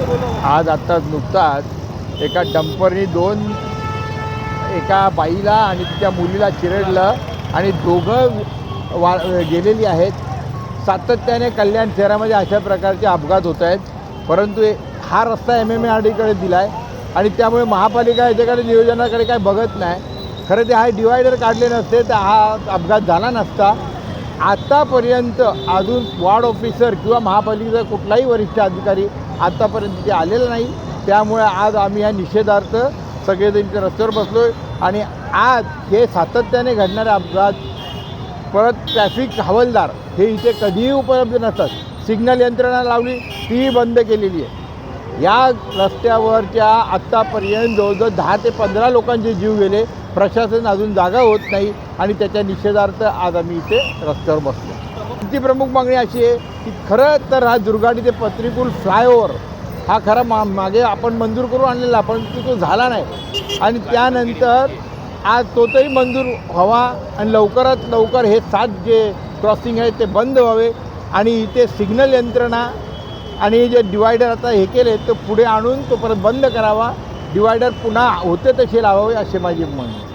आज आत्ताच नुकताच एका डंपरनी दोन एका बाईला आणि तिच्या मुलीला चिरडलं आणि दोघं वा गेलेली आहेत. सातत्याने कल्याण शहरामध्ये अशा प्रकारचे अपघात होत आहेत. परंतु हा रस्ता एम एम आर डीकडे दिला आहे आणि त्यामुळे महापालिका याच्याकडे नियोजनाकडे काय बघत नाही. खरं ते हा डिवायडर काढले नसते तर हा अपघात झाला नसता. आत्तापर्यंत अजून वॉर्ड ऑफिसर किंवा महापालिकेचा कुठलाही वरिष्ठ अधिकारी आत्तापर्यंत ते आलेलं नाही. त्यामुळे आज आम्ही या निषेधार्थ सगळेजण रस्त्यावर बसलो आहे आणि आज हे सातत्याने घडणारे अपघात परत ट्रॅफिक हवालदार हे इथे कधीही उपलब्ध नसतात. सिग्नल यंत्रणा लावली तीही बंद केलेली आहे. या रस्त्यावरच्या आत्तापर्यंत जवळजवळ दहा ते पंधरा लोकांचे जीव गेले. प्रशासन अजून जागा होत नाही आणि त्याच्या निषेधार्थ आज आम्ही इथे रस्त्यावर बसलो. ती प्रमुख मागणी अशी आहे की खरं तर हा दुर्गाडी ते पत्रिकुल फ्लायओव्हर हा खरा मा मागे आपण मंजूर करून आणलेला पण तो झाला नाही. आणि त्यानंतर आज तो तरी मंजूर व्हावा आणि लवकरात लवकर हे सात जे क्रॉसिंग आहे ते बंद व्हावे. आणि इथे सिग्नल यंत्रणा आणि जे डिवायडर आता हे केले तो पुढे आणून तो परत बंद करावा. डिवायडर पुन्हा होते तसे लावावे असे माझी म्हणणे